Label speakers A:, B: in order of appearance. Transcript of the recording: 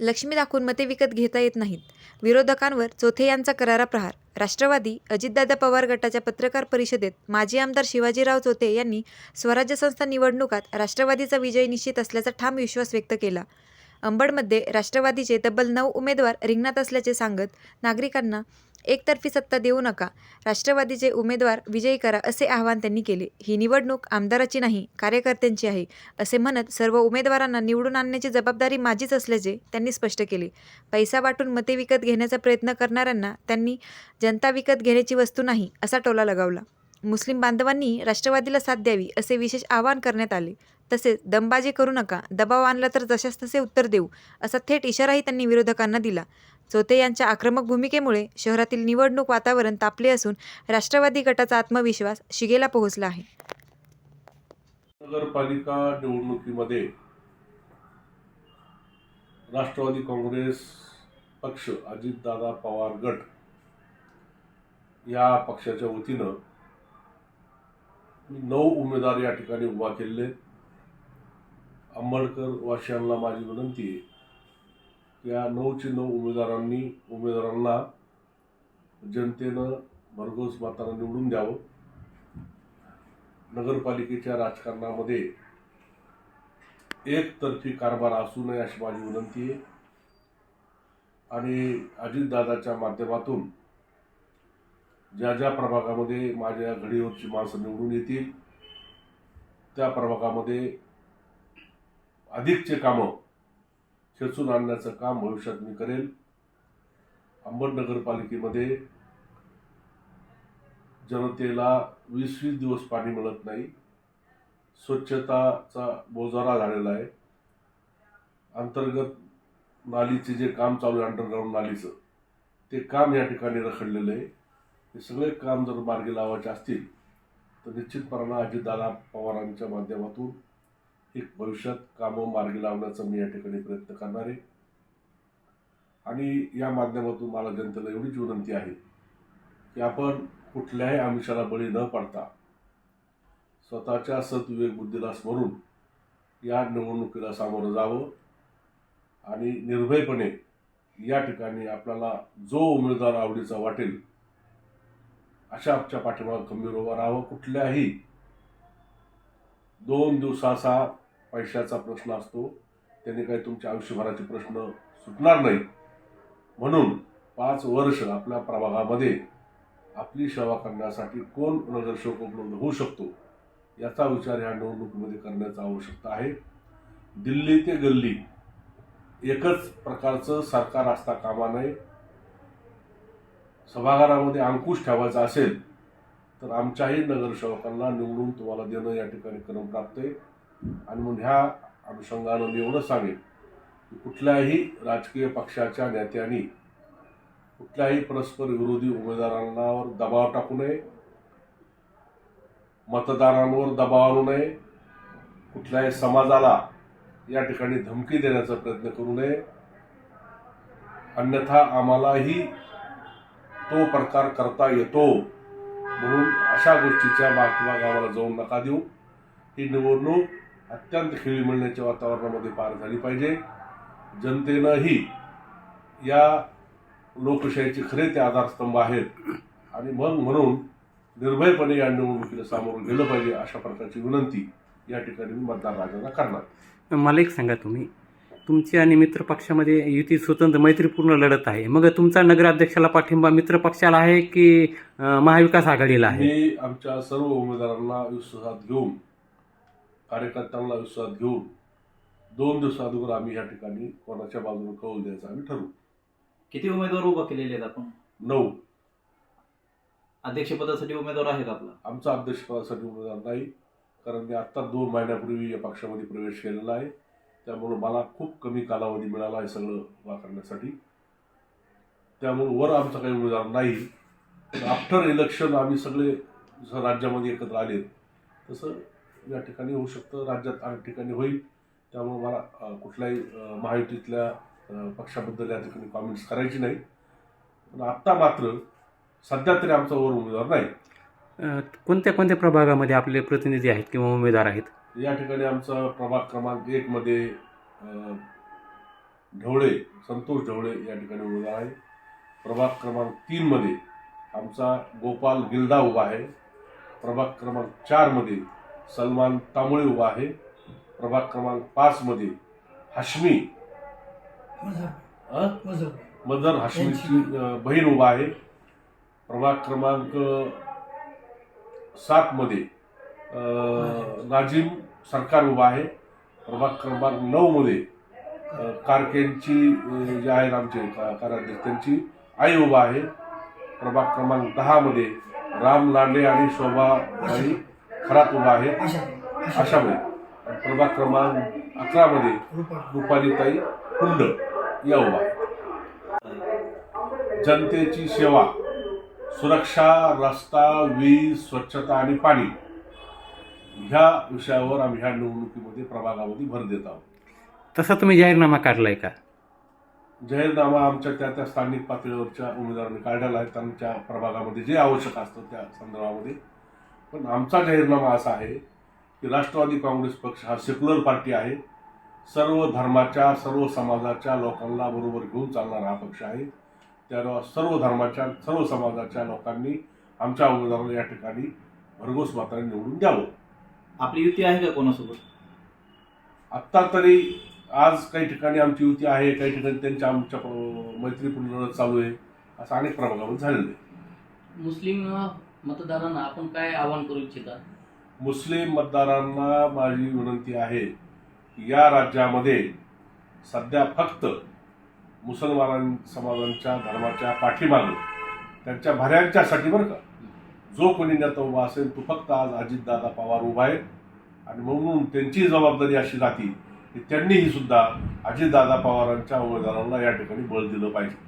A: लक्ष्मी दाखवून मते विकत घेता येत नाहीत. विरोधकांवर चोथे यांचा करारा प्रहार. राष्ट्रवादी अजितदादा पवार गटाच्या पत्रकार परिषदेत माजी आमदार शिवाजीराव चोथे यांनी स्वराज्य संस्था निवडणुकात राष्ट्रवादीचा विजय निश्चित असल्याचा ठाम विश्वास व्यक्त केला. अंबडमध्ये राष्ट्रवादीचे तब्बल नऊ उमेदवार रिंगणात असल्याचे सांगत नागरिकांना एकतर्फी सत्ता देऊ नका. राष्ट्रवादीचे उमेदवार विजयी करा असे आवाहन त्यांनी केले. ही निवडणूक आमदाराची नाही कार्यकर्त्यांची आहे असे म्हणत सर्व उमेदवारांना निवडून आणण्याची जबाबदारी माझीच असल्याचे त्यांनी स्पष्ट केले. पैसा वाटून मते विकत घेण्याचा प्रयत्न करणाऱ्यांना त्यांनी जनता विकत घेण्याची वस्तू नाही असा टोला लगावला. मुस्लिम बांधवांनी राष्ट्रवादीला साथ द्यावी असे विशेष आवाहन करण्यात आले. तसेच दमबाजी करू नका दबाव आणला तर जशास तसे उत्तर देऊ असा थेट इशाराही त्यांनी विरोधकांना दिला. चोते यांच्या आक्रमक भूमिकेमुळे शहरातील निवडणूक वातावरण तापले असून राष्ट्रवादी गटाचा आत्मविश्वास शिगेला पोहोचला आहे.
B: नगरपालिका निवडणुकीमध्ये राष्ट्रवादी काँग्रेस पक्ष अजितदादा पवार गट या पक्षाच्या वतीनं मी नऊ उमेदवार या ठिकाणी उभा केलेले आहेत. आंबेडकर वाशियांना माझी विनंती आहे की या नऊचे नऊ उमेदवारांनी उमेदवारांना जनतेनं भरघोस मतानं निवडून द्यावं नगरपालिकेच्या राजकारणामध्ये एकतर्फी कारभार असू नये अशी माझी विनंती आहे आणि अजितदादाच्या माध्यमातून ज्या ज्या प्रभागामध्ये माझ्या घडीवरची माणसं निवडून येतील त्या प्रभागामध्ये अधिकचे कामं खेचून आणण्याचं काम भविष्यात मी करेल. अंबड नगरपालिकेमध्ये जनतेला वीस वीस दिवस पाणी मिळत नाही. स्वच्छताचा बोजारा झालेला आहे. अंतर्गत नालीचे जे काम चालू आहे अंडरग्राऊंड नालीचं ते काम या ठिकाणी रखडलेलं आहे. हे सगळे काम जर मार्गी लावायचे असतील तर निश्चितपणानं अजितदादा पवारांच्या माध्यमातून एक भविष्यात कामं मार्गी लावण्याचा मी या ठिकाणी प्रयत्न करणार आहे. आणि या माध्यमातून मला जनतेला एवढीच विनंती आहे की आपण कुठल्याही आमिषाला बळी न पडता स्वतःच्या सद्विवेक बुद्धीला स्मरून या निवडणुकीला सामोरं जावं आणि निर्भयपणे या ठिकाणी आपल्याला जो उमेदवार आवडीचा वाटेल अशा आमच्या पाठिंबा खंबीर उभं राहावं. कुठल्याही दोन दिवसाचा पैशाचा प्रश्न असतो. त्याने काही तुमच्या आयुष्यभराचे प्रश्न सुटणार नाही. म्हणून पाच वर्ष आपल्या प्रभागामध्ये आपली सेवा करण्यासाठी कोण नगरसेवक उपलब्ध होऊ शकतो याचा विचार ह्या निवडणुकीमध्ये करण्याची आवश्यकता आहे. दिल्ली ते गल्ली एकच प्रकारचं सरकार असता कामा नये. सभागारामध्ये अंकुश ठेवायचा असेल तर आमच्याही नगरसेवकांना निवडून तुम्हाला देणं या ठिकाणी क्रमप्राप्त आहे. आणि म्हणून ह्या अनुषंगानं मी एवढं सांगेन की कुठल्याही राजकीय पक्षाच्या नेत्यांनी कुठल्याही परस्पर विरोधी उमेदवारांवर दबाव टाकू नये मतदारांवर दबाव आणू नये कुठल्याही समाजाला या ठिकाणी धमकी देण्याचा प्रयत्न करू नये. अन्यथा आम्हालाही तो प्रकार करता येतो. म्हणून अशा गोष्टीच्या मागोमाग गावाला जाऊन नका देऊ. ही निवडणूक अत्यंत खेळी मिळण्याच्या वातावरणामध्ये पार झाली पाहिजे. जनतेनंही या लोकशाहीचे खरे ते आधारस्तंभ आहेत. आणि मग म्हणून निर्भयपणे या निवडणुकीला सामोरं गेलं पाहिजे अशा प्रकारची विनंती या ठिकाणी मी मतदार राजांना करणार.
C: मला एक सांगा तुम्ही. तुमची आणि मित्र पक्षामध्ये युती स्वतंत्र मैत्रीपूर्ण लढत आहे. मग तुमचा नगराध्यक्षाला पाठिंबा मित्र पक्षाला आहे की महाविकास आघाडीला आहे?
B: मी आमच्या सर्व उमेदवारांना विश्वासात घेऊन कार्यकर्त्यांना विश्वासात घेऊन दोन दिवसा अगोदर आम्ही या ठिकाणी कोणाच्या बाजूने कौल द्यायचं आम्ही ठरवू.
D: किती उमेदवार उभा केलेले आहेत आपण?
B: नऊ.
D: अध्यक्षपदासाठी उमेदवार आहेत आपला.
B: आमचा अध्यक्षपदासाठी उमेदवार नाही कारण मी आत्ता दोन महिन्यापूर्वी या पक्षामध्ये प्रवेश केलेला आहे. त्यामुळं मला खूप कमी कालावधी मिळाला आहे सगळं वापरण्यासाठी करण्यासाठी. वर आमचा काही उमेदवार नाही. पण आफ्टर इलेक्शन आम्ही सगळे जसं राज्यामध्ये एकत्र आले तसं या ठिकाणी होऊ शकतं. राज्यात अनेक ठिकाणी होईल. त्यामुळे मला कुठल्याही महायुतीतल्या पक्षाबद्दल या ठिकाणी कॉमेंट्स करायची नाही. पण आत्ता मात्र सध्या तरी आमचा वर उमेदवार नाही.
C: कोणत्या कोणत्या प्रभागामध्ये आपले प्रतिनिधी आहेत किंवा उमेदवार आहेत?
B: या ठिकाणी आमचा प्रभाग क्रमांक एकमध्ये ढवळे संतोष ढवळे या ठिकाणी उभा आहे. प्रभाग क्रमांक तीनमध्ये आमचा गोपाल गिल्डा उभा आहे. प्रभाग क्रमांक चारमध्ये सलमान तांबळे उभा आहे. प्रभाग क्रमांक पाचमध्ये हाशमी मदर हाशमीची बहीण उभा आहे. प्रभाग क्रमांक सातमध्ये अ, नाजिम सरकार उभा आहे. प्रभाग क्रमांक नऊमध्ये कारकेंची जे आहेत आमचे कार्याध्यक्ष त्यांची आई उभा आहे. प्रभाग क्रमांक दहामध्ये राम लांडे आणि शोभाबाई खरात उभा आहे अशामध्ये आणि प्रभाग क्रमांक अकरामध्ये रुपालीताई कुंड या उभा आहे जनतेची सेवा सुरक्षा रस्ता वीज स्वच्छता आणि पाणी ह्या विषयावर आम्ही ह्या निवडणुकीमध्ये प्रभागामध्ये भर देत आहोत.
C: तसा तुम्ही जाहीरनामा काढलाय का?
B: जाहीरनामा आमच्या त्या त्या स्थानिक पातळीवरच्या उमेदवारांनी काढलेला आहे. त्यांच्या प्रभागामध्ये जे आवश्यक असतं त्या संदर्भामध्ये. पण आमचा जाहीरनामा असा आहे की राष्ट्रवादी काँग्रेस पक्ष हा सेक्युलर पार्टी आहे. सर्व धर्माच्या सर्व समाजाच्या लोकांना बरोबर घेऊन चालणारा हा पक्ष आहे. त्या सर्व धर्माच्या सर्व समाजाच्या लोकांनी आमच्या उमेदवाराला या ठिकाणी भरघोस मात्राने निवडून द्यावं.
D: आपली युती आहे का कोणासोबत?
B: आत्ता तरी आज काही ठिकाणी आमची युती आहे काही ठिकाणी त्यांच्या आमच्या मैत्रीपूर्ण चालू आहे असं अनेक प्रभागामध्ये झालेलं आहे.
E: मुस्लिम मतदारांना आपण काय आवाहन करू इच्छिता?
B: मुस्लिम मतदारांना माझी विनंती आहे की या राज्यामध्ये सध्या फक्त मुसलमान समाजांच्या धर्माच्या पाठीमागं त्यांच्या भऱ्यांच्यासाठी बरं का? जो कोणी नेता उभा असेल तो फक्त आज अजितदादा पवार उभा आहे. आणि म्हणून त्यांची जबाबदारी अशी राहते की त्यांनीही सुद्धा अजितदादा पवारांच्या उमेदवारांना या ठिकाणी बळ दिलं पाहिजे.